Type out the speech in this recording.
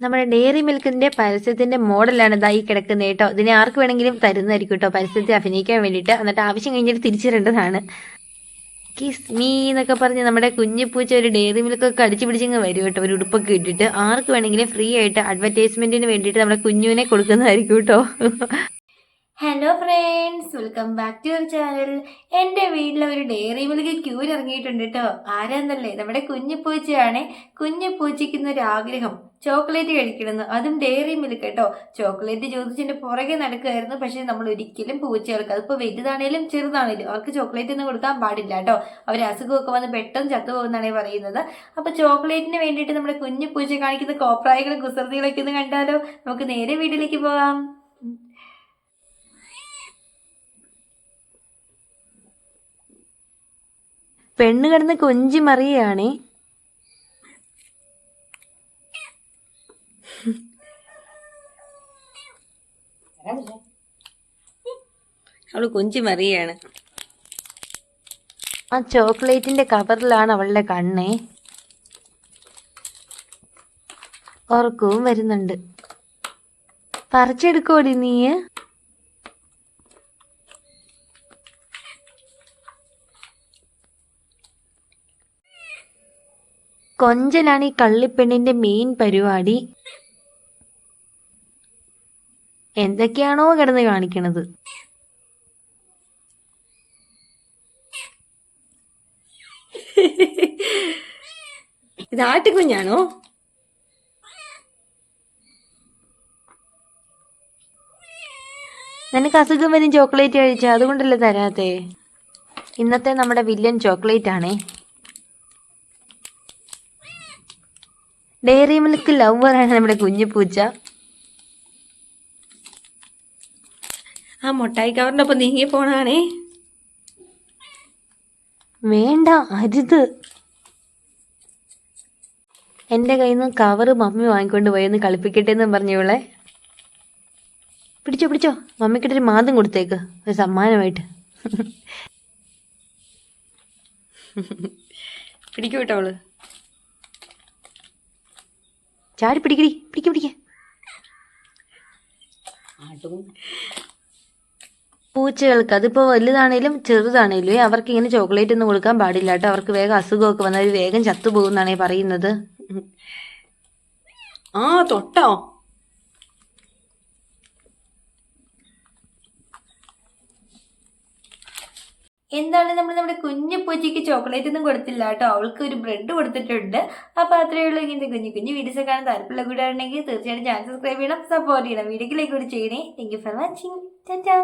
നമ്മുടെ ഡെയറി മിൽക്കിന്റെ പരസ്യത്തിന്റെ മോഡലാണ് ഇതാ ഈ കിടക്കുന്നത് കേട്ടോ. ഇതിനെ ആർക്ക് വേണമെങ്കിലും തരുന്നതായിരിക്കും കേട്ടോ പരസ്യത്തെ അഭിനയിക്കാൻ വേണ്ടിയിട്ട്. എന്നിട്ട് ആവശ്യം കഴിഞ്ഞിട്ട് തിരിച്ചു തരേണ്ടതാണ്. കിസ് മീ എന്നൊക്കെ പറഞ്ഞ് നമ്മുടെ കുഞ്ഞു പൂച്ച ഒരു ഡെയറി മിൽക്കൊക്കെ അടിച്ചു പിടിച്ചിങ്ങ് വരും കേട്ടോ. ഒരു ഉടുപ്പൊക്കെ ഇട്ടിട്ട് ആർക്ക് വേണമെങ്കിലും ഫ്രീ ആയിട്ട് അഡ്വർടൈസ്മെന്റിന് വേണ്ടിയിട്ട് നമ്മുടെ കുഞ്ഞുവിനെ കൊടുക്കുന്നതായിരിക്കും കേട്ടോ. Hello friends welcome back to your channel എന്റെ വീട്ടിലെ ഒരു ഡെയറി മിൽക്ക് ക്യൂര് ഇറങ്ങിയിട്ടുണ്ട് കേട്ടോ ആരാന്നല്ലേ? നമ്മുടെ കുഞ്ഞു പൂച്ചയാണ് കുഞ്ഞു ഇന്നൊരു ആഗ്രഹം. ചോക്ലേറ്റ് കഴിക്കണമെന്ന്. അതും ഡെയറി മിൽക്ക് കേട്ടോ ചോക്ലേറ്റ് ചോദിച്ചതിന്റെ പുറകെ നടക്കുമായിരുന്നു പക്ഷേ നമ്മൾ ഒരിക്കലും പൂച്ചകൾക്ക് അതിപ്പോൾ വലുതാണേലും ചെറുതാണേലും അവർക്ക് ചോക്ലേറ്റ് ഒന്നും കൊടുക്കാൻ പാടില്ല കേട്ടോ അവർ അസുഖമൊക്കെ വന്ന് പെട്ടെന്ന് ചത്തുപോകുന്നാണ് പറയുന്നത്. അപ്പോൾ ചോക്ലേറ്റിന് വേണ്ടിയിട്ട് നമ്മുടെ കുഞ്ഞു പൂച്ച കാണിക്കുന്ന കോപ്രായകളും കുസൃതികളൊക്കെ ഒന്ന് കണ്ടാലോ? നമുക്ക് നേരെ വീട്ടിലേക്ക് പോകാം. പെണ്ണ് കിടന്ന് കൊഞ്ചി മറിയാണേ അവൾ കൊഞ്ചി മറിയാണ് ആ ചോക്ലേറ്റിന്റെ കവറിലാണ് അവളുടെ കണ്ണേ. ഉറക്കവും വരുന്നുണ്ട്. പറിച്ചെടുക്കോടി നീ കൊഞ്ചലാണ് ഈ കള്ളിപ്പെണ്ണിന്റെ മെയിൻ പരിപാടി. എന്തൊക്കെയാണോ കിടന്ന് കാണിക്കണത്? ഇത് ആട്ടുകുഞ്ഞാണോ? നിനക്ക് അസുഖം വരും ചോക്ലേറ്റ് കഴിച്ചാ അതുകൊണ്ടല്ലേ തരാത്തേ? ഇന്നത്തെ നമ്മുടെ വില്ലൻ ചോക്ലേറ്റ് ആണേ ഡയറി മിൽക്ക് ലവറാണ് നമ്മുടെ കുഞ്ഞു പൂച്ച. ആ മുട്ടായി കവറിന്റെ ഒപ്പം നീങ്ങി പോണാണേ. വേണ്ട അരുത്. എന്റെ കയ്യിൽ നിന്ന് കവറ് മമ്മി വാങ്ങിക്കൊണ്ട് പോയി ഒന്ന് കളിപ്പിക്കട്ടെ എന്ന് പറഞ്ഞവളെ പിടിച്ചോ പിടിച്ചോ. മമ്മിക്കിട്ടൊരു മാതം കൊടുത്തേക്ക്. ഒരു സമ്മാനമായിട്ട്. പിടിക്കൂട്ടോ അവൾ. ചാടി പിടിക്കടി പിടിക്ക പിടിക്ക. പൂച്ചകൾക്ക് അതിപ്പോൾ വലുതാണേലും ചെറുതാണേലും അവർക്ക് ഇങ്ങനെ ചോക്ലേറ്റ് ഒന്നും കൊടുക്കാൻ പാടില്ല കേട്ടോ. അവർക്ക് വേഗം അസുഖമൊക്കെ വന്നാൽ വേഗം ചത്തുപോകുന്നാണേ പറയുന്നത്. ആ തൊട്ടോ? എന്താണ് നമ്മൾ നമ്മുടെ കുഞ്ഞു പൂച്ചയ്ക്ക് ചോക്ലേറ്റ് ഒന്നും കൊടുത്തില്ല കേട്ടോ. അവൾക്ക് ഒരു ബ്രെഡ് കൊടുത്തിട്ടുണ്ട്. അപ്പോൾ അത്രയേ ഉള്ളൂ ഇങ്ങനത്തെ കുഞ്ഞു കുഞ്ഞു വീഡിയോസ് കാണാൻ താല്പര്യമുള്ള കൂടെ ഉണ്ടെങ്കിൽ തീർച്ചയായിട്ടും ചാനൽ സബ്സ്ക്രൈബ് ചെയ്യണം സപ്പോർട്ട് ചെയ്യണം. വീഡിയോയിലേക്ക് കൂടി ചെയ്യണേ. Thank you for watching Tata